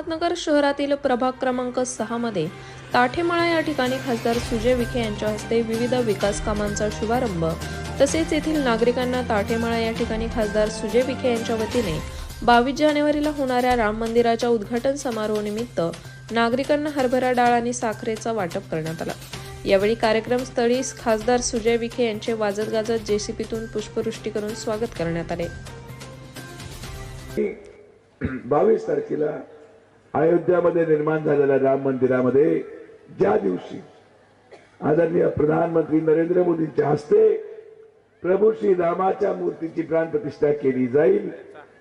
अहमदनगर शहरातील प्रभाग क्रमांक सहामध्ये ताठेमाळा या ठिकाणी खासदार सुजय विखे यांच्या हस्ते विविध विकास कामांचा शुभारंभ. तसेच येथील नागरिकांना ताठेमाळा या ठिकाणी खासदार सुजय विखे यांच्या वतीने बावीस जानेवारीला होणाऱ्या राम मंदिराच्या उद्घाटन समारोहानिमित्त नागरिकांना हरभरा डाळ आणि साखरेचा वाटप करण्यात आला. यावेळी कार्यक्रम स्थळी खासदार सुजय विखे यांचे वाजत गाजत जेसीपीतून पुष्पवृष्टी करून स्वागत करण्यात आले. बावीस तारखेला अयोध्यामध्ये निर्माण झालेल्या राम मंदिरामध्ये ज्या दिवशी आदरणीय प्रधानमंत्री नरेंद्र मोदींच्या हस्ते प्रभू श्री रामाच्या मूर्तीची प्राणप्रतिष्ठा केली जाईल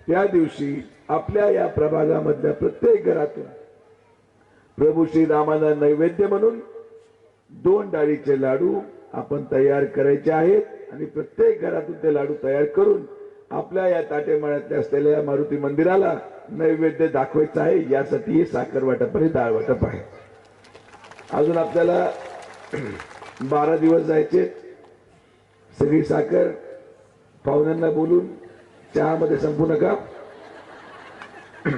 त्या दिवशी आपल्या या प्रभागामधल्या प्रत्येक घरातून प्रभू श्री रामाला नैवेद्य म्हणून दोन डाळीचे लाडू आपण तयार करायचे आहेत आणि प्रत्येक घरातून ते लाडू तयार करून आपल्या या ताटेमाळ्यातल्या असलेल्या मारुती मंदिराला नैवेद्य दाखवायचं आहे यासाठी हे साखर वाटप आणि डाळ वाटप आहे. अजून आपल्याला बारा दिवस जायचे. सगळी साखर पाहुण्यांना बोलून चहामध्ये संपू नका.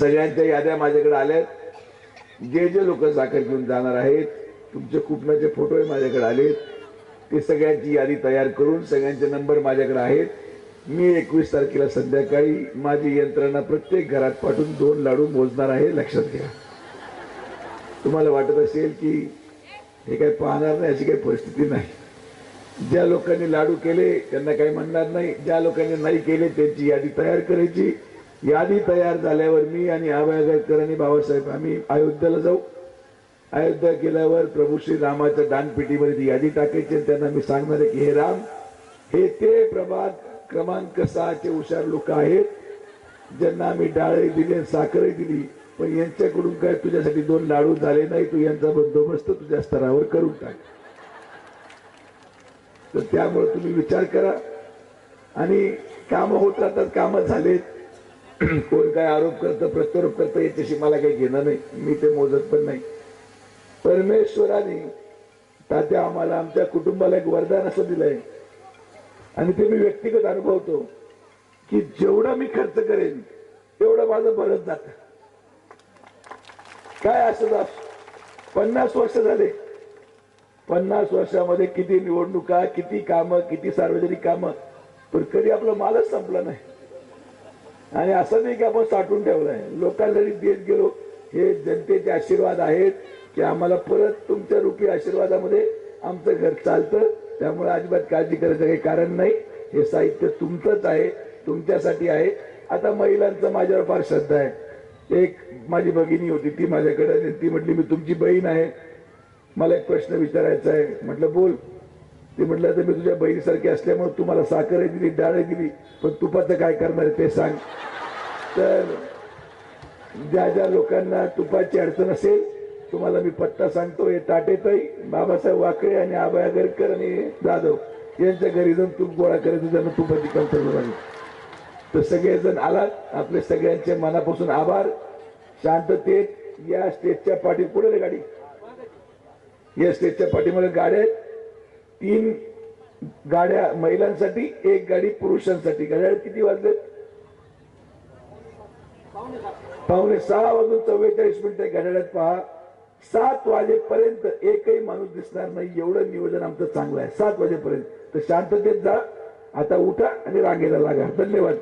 सगळ्यांच्या याद्या माझ्याकडे आल्यात जे जे लोक साखर घेऊन जाणार आहेत तुमचे कुपनाचे फोटो माझ्याकडे आलेत. ते सगळ्यांची यादी तयार करून सगळ्यांचे नंबर माझ्याकडे आहेत. मी एकवीस तारखेला संध्याकाळी माझी यंत्रणा प्रत्येक घरात पाठवून दोन लाडू मोजणार आहे. लक्षात घ्या. तुम्हाला वाटत असेल की हे काही पाहणार नाही अशी काही परिस्थिती नाही. ज्या लोकांनी लाडू केले त्यांना काही म्हणणार नाही. ज्या लोकांनी नाही केले त्यांची यादी तयार करायची. यादी तयार झाल्यावर मी आणि आबाळकर आणि बाबासाहेब आम्ही अयोध्येला जाऊ. अयोध्या गेल्यावर प्रभू श्री रामाच्या दानपेटीमध्ये ती यादी टाकायची आणि त्यांना मी सांगणार आहे की हे राम हे ते प्रभाग क्रमांक सहाचे हुशार लोक आहेत ज्यांना आम्ही डाळे दिली साखरही दिली पण यांच्याकडून काय तुझ्यासाठी दोन लाडू झाले नाही तू यांचा बंदोबस्त तुझ्या स्तरावर करून टाक. तर त्यामुळे तुम्ही विचार करा. आणि कामं होत राहतात कामं झालेत. कोण काय आरोप करतं प्रत्यारोप करतं याच्याशी मला काही घेणं नाही. मी ते मोजत पण नाही. परमेश्वराने तात्या आम्हाला आमच्या कुटुंबाला एक वरदान असं दिलंय. आणि ते मी व्यक्तिगत अनुभवतो की जेवढं मी खर्च करेन तेवढं माझं भरत जात. काय असं पन्नास वर्ष झाले. पन्नास वर्षामध्ये किती निवडणुका किती कामं किती सार्वजनिक कामं पण कधी आपलं मालच संपलं नाही. आणि असं नाही की आपण साठवून ठेवलंय. लोकांसाठी देत गेलो हे जनतेचे आशीर्वाद आहेत. की आम्हाला परत तुमच्या रुपी आशीर्वादामध्ये आमचं घर चालतं. त्यामुळे अजिबात काळजी करायचं काही कारण नाही. हे साहित्य तुमचंच आहे तुमच्यासाठी आहे. आता महिलांचं माझ्यावर फार श्रद्धा आहे. एक माझी भगिनी होती ती माझ्याकडे ती म्हटली मी तुमची बहीण आहे. मला एक प्रश्न विचारायचा आहे. म्हटलं बोल. ते म्हटलं तर मी तुझ्या बहिणीसारखी असल्यामुळे तुम्हाला साखर दिली डाळ दिली पण तुपाचं काय करणार आहे ते सांग. तर ज्या ज्या लोकांना तुपाची अडचण असेल तुम्हाला मी पत्ता सांगतो हे ताटेताई बाबासाहेब वाकळे आणि आबा आगरकर आणि जाधव यांच्या घरी जाऊन तूप गोळा करायचं त्यांना तुपाची कमतरता तर सगळेजण आलात आपले सगळ्यांचे मनापासून आभार. शांततेत या स्टेजच्या पाठी पुढे रे गाडी. या स्टेजच्या पाठीमध्ये गाड्या आहेत. तीन गाड्या महिलांसाठी एक गाडी पुरुषांसाठी. गाड्या किती वाजले? पावणे सहा वाजून चव्वेचाळीस मिनिटे घड्याळ्यात पहा. सात वाजेपर्यंत एकही माणूस दिसणार नाही. एवढं नियोजन आमचं चांगलं आहे. सात वाजेपर्यंत. तर शांततेत जा. आता उठा आणि रांगेला लागा. धन्यवाद.